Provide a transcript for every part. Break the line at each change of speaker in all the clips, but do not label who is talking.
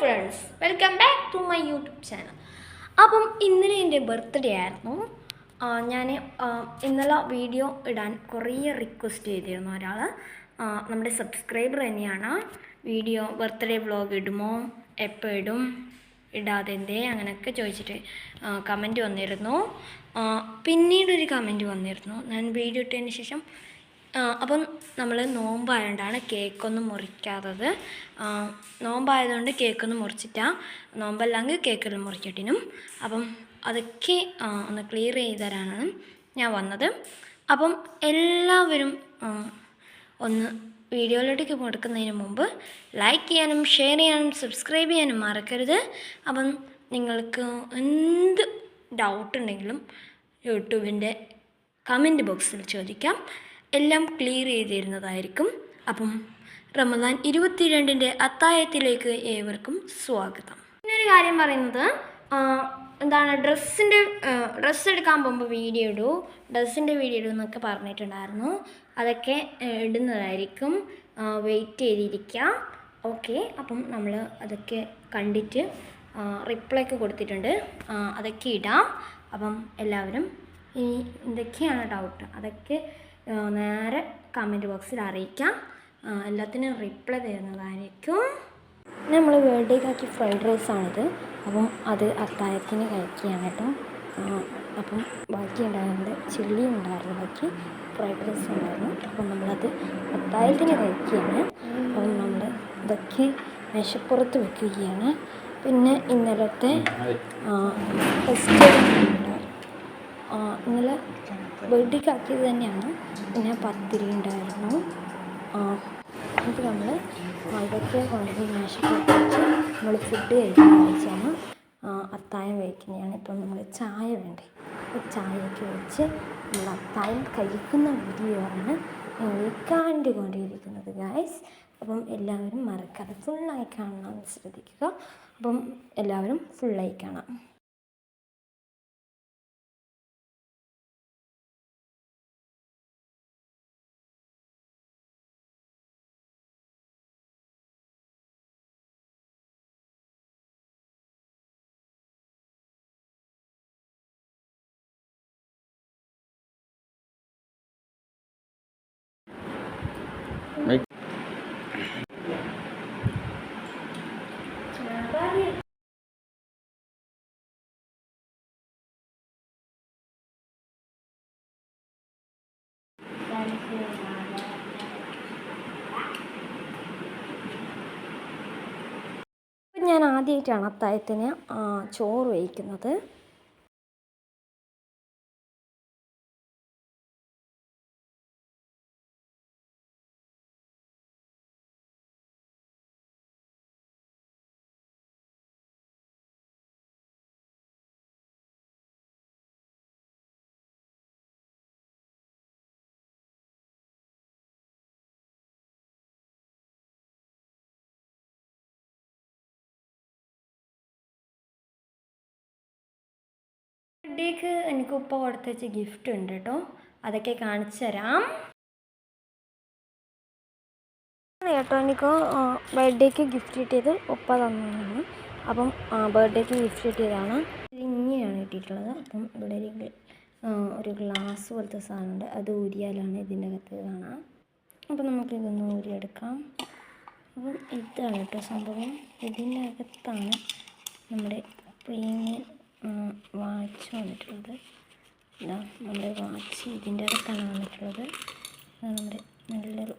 Friends welcome back to my YouTube channel അപ്പം ഇന്നലെ എന്റെ ബർത്ത്ഡേ ആയിരുന്നു. ഞാൻ ഇന്നലെ വീഡിയോ ഇടാൻ കുറേ റിക്വസ്റ്റ് ചെയ്തിരുന്നു ഒരാൾ നമ്മുടെ സബ്സ്ക്രൈബർ തന്നെയാണ്. വീഡിയോ ബർത്ത്ഡേ വ്ളോഗ് ഇടുമോ? എപ്പോൾ ഇടും? ഇടാതെ എന്തേ? അങ്ങനെയൊക്കെ ചോദിച്ചിട്ട് കമന്റ് വന്നിരുന്നു. പിന്നീടൊരു കമന്റ് വന്നിരുന്നു. ഞാൻ വീഡിയോ ഇട്ടതിന് ശേഷം അപ്പം നമ്മൾ നോമ്പായതുകൊണ്ടാണ് കേക്കൊന്നും മുറിക്കാത്തത്. നോമ്പായതുകൊണ്ട് കേക്കൊന്നും മുറിച്ചിട്ടാ. നോമ്പല്ലെങ്കിൽ കേക്കെല്ലാം മുറിച്ചിട്ടിനും അപ്പം അതൊക്കെ ഒന്ന് ക്ലിയർ ചെയ്ത് തരാനാണ് ഞാൻ വന്നത്. അപ്പം എല്ലാവരും ഒന്ന് വീഡിയോയിലോട്ടേക്ക് കൊടുക്കുന്നതിന് മുമ്പ് ലൈക്ക് ചെയ്യാനും ഷെയർ ചെയ്യാനും സബ്സ്ക്രൈബ് ചെയ്യാനും മറക്കരുത്. അപ്പം നിങ്ങൾക്ക് എന്ത് ഡൗട്ട് ഉണ്ടെങ്കിലും യൂട്യൂബിന്റെ കമന്റ് ബോക്സിൽ ചോദിക്കാം. എല്ലാം ക്ലിയർ ചെയ്തിരുന്നതായിരിക്കും. അപ്പം റമദാൻ ഇരുപത്തിരണ്ടിന്റെ അത്തായത്തിലേക്ക് ഏവർക്കും സ്വാഗതം. പിന്നൊരു കാര്യം പറയുന്നത് എന്താണ് ഡ്രസ്സിന്റെ ഡ്രസ്സ് എടുക്കാൻ പോകുമ്പോൾ വീഡിയോ ഇടൂ. ഡ്രസ്സിന്റെ വീഡിയോ ഇടൂ എന്നൊക്കെ പറഞ്ഞിട്ടുണ്ടായിരുന്നു. അതൊക്കെ ഇടുന്നതായിരിക്കും. വെയിറ്റ് ചെയ്തിരിക്കുക ഓക്കെ അപ്പം നമ്മൾ അതൊക്കെ കണ്ടിട്ട് റിപ്ലൈ ഒക്കെ കൊടുത്തിട്ടുണ്ട്. അതൊക്കെ ഇടാം. അപ്പം എല്ലാവരും ഇനി എന്തൊക്കെയാണ് ഡൗട്ട് അതൊക്കെ നേരെ കമന്റ് ബോക്സിൽ അറിയിക്കാം. എല്ലാത്തിനും റിപ്ലൈ തരുന്നതായിരിക്കും. പിന്നെ നമ്മൾ ബർത്ത്ഡേക്കാക്കി ഫ്രൈഡ് റൈസ് റൈസാണിത് അപ്പം അത് അത്തായത്തിന് കഴിക്കുകയാണ് കേട്ടോ. അപ്പം ബാക്കി ഉണ്ടായിരുന്നത് ചില്ലി ഉണ്ടായിരുന്നു. ബാക്കി ഫ്രൈഡ് റൈസ് ഉണ്ടായിരുന്നു. അപ്പം നമ്മളത് അത്തായത്തിന് കഴിക്കുകയാണ്. അപ്പം നമ്മൾ ഇതൊക്കെ മേശപ്പുറത്ത് വെക്കുകയാണ്. പിന്നെ ഇന്നലത്തെ ഫസ്റ്റ് ഇന്നലെ ബർത്ത്ഡേക്ക് ആക്കിയത് തന്നെയാണ്. പിന്നെ പത്തിരി ഉണ്ടായിരുന്നു. എന്നിട്ട് നമ്മൾ അതൊക്കെ കൊണ്ടുപോയി മേശപ്പുറത്ത് നമ്മൾ ഫുഡ് കഴിക്കുന്ന ആഴ്ചയാണ് അത്തായം കഴിക്കുന്നതാണ് ഇപ്പം നമ്മൾ ചായ വേണ്ടേ. അപ്പോൾ ചായയൊക്കെ വെച്ച് നമ്മൾ അത്തായം കഴിക്കുന്ന വീഡിയോ ആണ് നിങ്ങൾ കണ്ടുകൊണ്ടിരിക്കുന്നത് ഗായ്സ് അപ്പം എല്ലാവരും മറക്കാതെ ഫുള്ളായി കാണാൻ ശ്രദ്ധിക്കുക. അപ്പം എല്ലാവരും ഫുള്ളായി കാണാം ഇപ്പം ഞാൻ ആദ്യമായിട്ടാണ് അത്തായത്തിന് ചോറ് വയ്ക്കുന്നത് ബർത്ത്ഡേക്ക് എനിക്ക് ഉപ്പ കൊടുത്തുവെച്ച ഗിഫ്റ്റ് ഉണ്ട് കേട്ടോ അതൊക്കെ കാണിച്ചു തരാം. കേട്ടോ എനിക്ക് ബർത്ത്ഡേക്ക് ഗിഫ്റ്റ് കിട്ടിയത് ഉപ്പ തന്നതാണ് അപ്പം ബർത്ത്ഡേക്ക് ഗിഫ്റ്റ് കിട്ടിയതാണ്. ഇങ്ങനെയാണ് കിട്ടിയിട്ടുള്ളത്. അപ്പം ഇവിടെ ഒരു ഒരു ഗ്ലാസ് പോലത്തെ സാധനമുണ്ട്. അത് ഊരിയാലാണ് ഇതിന്റെ അകത്ത് കാണാം. അപ്പം നമുക്ക് ഇതൊന്ന് ഊരിയെടുക്കാം. അപ്പം ഇതാണ് കേട്ടോ സംഭവം. ഇതിന്റെ അകത്താണ് നമ്മുടെ പ്രീമിയം വാച്ച് വന്നിട്ടുള്ളത്. ഇതാ നമ്മുടെ വാച്ച്. ഇതിന്റെ അടുത്താണ് വന്നിട്ടുള്ളത്. നമ്മുടെ നല്ലൊരു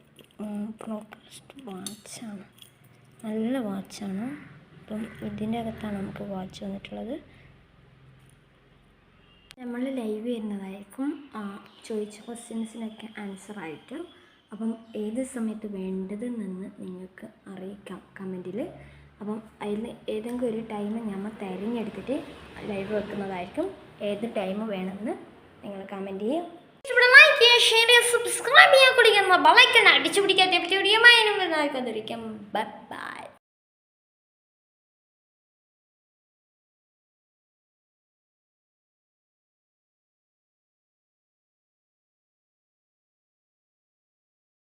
പ്രോക്കസ്റ്റ് വാച്ചാണ് നല്ല വാച്ചാണ് അപ്പം ഇതിന്റെ അകത്താണ് നമുക്ക് വാച്ച് വന്നിട്ടുള്ളത്. നമ്മൾ ലൈവ് വരുന്നതായിരിക്കും. ചോദിച്ച ക്വസ്റ്റ്യൻസിനൊക്കെ ആൻസർ ആയിട്ട്. അപ്പം ഏത് സമയത്ത് വേണ്ടതെന്ന് നിങ്ങൾക്ക് അറിയിക്കാം കമന്റിൽ അപ്പം അതിൽ ഏതെങ്കിലും ഒരു ടൈം നമ്മൾ തിരഞ്ഞെടുത്തിട്ട് ലൈവ് വെക്കുന്നതായിരിക്കും. ഏത് ടൈം വേണമെന്ന് നിങ്ങൾ കമന്റ് ചെയ്യും. ലൈക്ക് ഷെയർ ചെയ്യുക സബ്സ്ക്രൈബ് ചെയ്യാൻ കുടിക്കുന്ന ബലൈക്കൺ അടിച്ചു പിടിക്കാത്ത വീഡിയോ ബൈ ബൈ